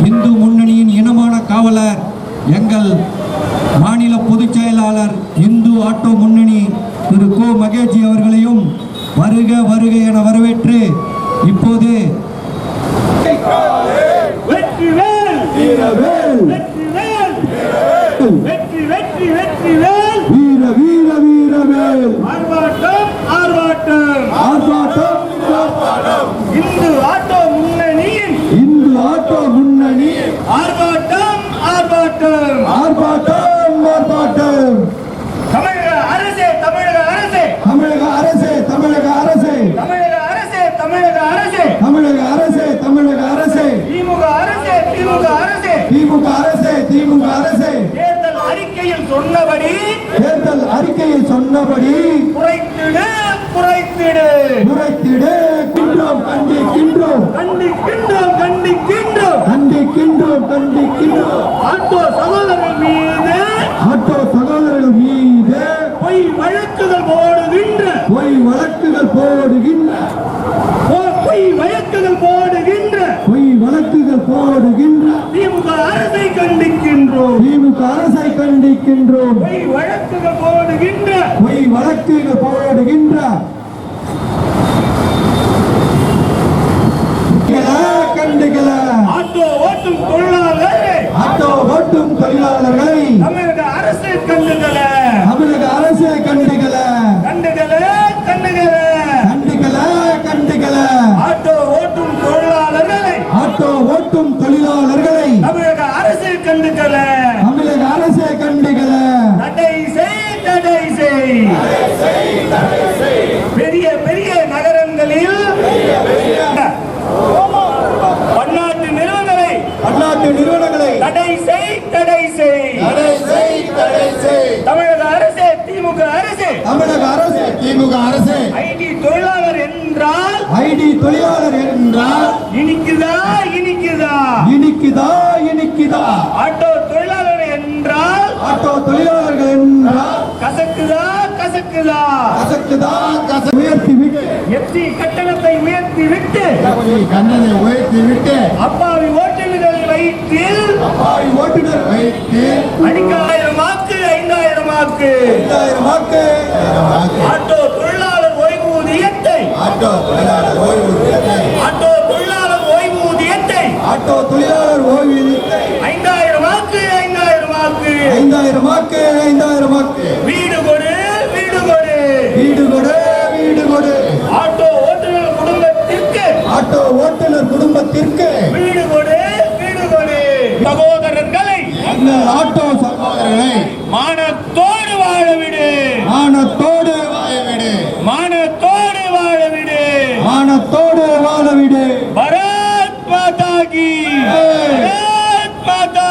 இந்து முன்னணியின் இனமான காவலர் எங்கள் மாநில பொதுச் செயலாளர் இந்து ஆட்டோ முன்னணி திரு கோ மகேஜி அவர்களையும் வருக வருக என வரவேற்று இப்போது வெற்றி வெற்றி வெற்றி வெற்றி வீரவேல் ஆர்ப்பாட்டம். ஆர்ப்பாட்டம். ஆர்ப்பாட்டம். இந்து ஆட்டோ முன்னணியின் இந்து ஆட்டோ முன்னணி. ஆர்ப்பாட்டம் ஆர்ப்பாட்டம். ஆர்ப்பாட்டம் ஆர்ப்பாட்டம். தமிழக அரசே தமிழக அரசே. தமிழக அரசே தமிழக அரசே. தமிழக அரசே தமிழக அரசே. தமிழக அரசே தமிழக அரசே. திமுக அரசே திமுக அரசே. திமுக அரசே திமுக அரசே. தேர்தல் அறிக்கையில் சொன்னபடி சொன்னபடி குறைத்திடு குறைத்திடு. குறைத்திடு. கின்றோம் கண்டிக்கின்றோம். கண்டிக்கின்றோம் கண்டிக்கின்றோம். கண்டிக்கின்றோம் கண்டிக்கின்றோம். ஆட்டோ சகோதரர்கள் மீது ஆட்டோ சகோதரர்கள் மீது பொய் வழக்குகள் போடுகின்ற. பொய் வழக்குகள் போடுகின்ற. பொய் வழக்குகள் போடுகின்ற. பொய் வழக்குகள் போடுகின்ற. திமுக அரசை கண்டிக்கின்றோம் திமுக அரசை கண்டிக்கின்றோம். பொய் வழக்குகள் போடுகின்ற. பொய் வழக்குகள் போடுகின்ற. கண்டுகள ஆட்டோ ஓட்டும் தொழிலாளர்களை. ஆட்டோ ஓட்டும் தொழிலாளர்களை. தமிழக அரசு கண்டுகள தமிழக அரசு கண்டுகள கண்டுகள கண்டுகள கண்டுகள கண்டுகள ஆட்டோ ஓட்டும் தொழிலாளர்களை. ஆட்டோ ஓட்டும் தொழிலாளர்களை தமிழக அரசு கண்டுகள தமிழக அரசு கண்டுகள தடை செய் தடை செய் பெரிய பெரிய நகரங்களில் பன்னாட்டு நிறுவனங்களை பன்னாட்டு நிறுவனங்களை தடை செய் தடை செய் தடை செய் தடை செய் தமிழக அரசே திமுக அரசு. தமிழக அரசு திமுக அரசு. ஐடி தொழிலாளர் என்றால் ஐடி தொழிலாளர் என்றால் இனிக்குதா இனிக்குதா? இனிக்குதா இனிக்குதா? ஆட்டோ தொழிலாளர் என்றால் ஆட்டோ தொழிலாளர்கள் என்றால் கசக்குதா கசக்குதா? கசக்குதா கச உயர்த்தி விட்டு கட்டணத்தை உயர்த்தி விட்டு கண்ணனை உயர்த்தி விட்டு அப்பாவி ஓட்டுநர்கள் வயிற்றில் அப்பாவி ஓட்டுநர் வைத்து அடிக்காயிரம் வாக்கு ஐந்தாயிரம் வாக்கு. ஐந்தாயிரம் வாக்கு. ஆட்டோ தொழிலாளர் ஓய்வூதியத்தை. ஆட்டோ தொழிலாளர் ஓய்வூதியத்தை. ஆட்டோ தொழிலாளர் ஓய்வூதியத்தை. ஆட்டோ தொழிலாளர் ஓய்வூதியத்தை. ஐந்தாயிரம் வாக்கு ஐந்தாயிரம் வாக்கு. ஐந்தாயிரம் வாக்கு ஐந்தாயிரம் சகோதரர்களை எங்கள் ஆட்டோ சகோதரர்களை மானத்தோடு வாழவிடு. மானத்தோடு வாழவிடு. மானத்தோடு வாழவிடு. மானத்தோடு வாழவிடு. பரத் மாதா கி பரத் மாதா